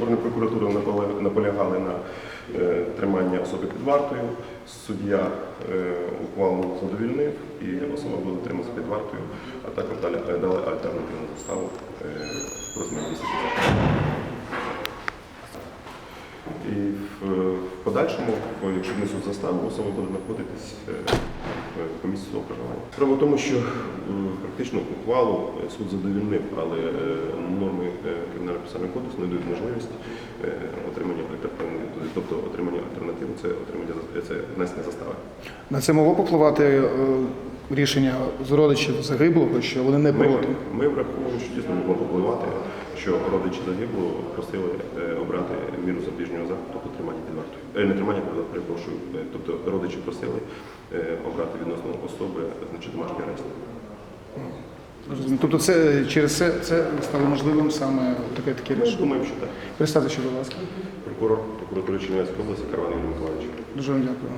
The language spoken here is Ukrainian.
Органи прокуратури наполягали на е, тримання особи під вартою. Суддя е, ухвалу задовільнив і особа буде триматися під вартою, а також дали альтернативну заставу е, в розмірі 10. І в, подальшому, якщо внесуть заставу, особа буде знаходитись в- по місці свого проживання. Справа в тому, що практично ухвалу е, суд задовільнив, але е, норми е, кримінального процесуального кодексу не дають можливість отримання альтернативної, тобто отримання альтернативи це отримання це внесення застави. На це могло попливати рішення з родичів загиблого, що вони не Ми, проти. ми враховуємо, що дійсно могло попливати, що родичі загиблого просили обрати міру запобіжного заходу, тобто тримання під вартою. Не тримання, під перепрошую. Тобто родичі просили обрати відносно особи значить, домашній арест. Тобто це через це, це стало можливим саме таке таке рішення. Думаю, що так. Представте, що, будь ласка. Прокурор прокуратури Чернівецької області Карван Юрій Миколаївич. Дуже вам дякую.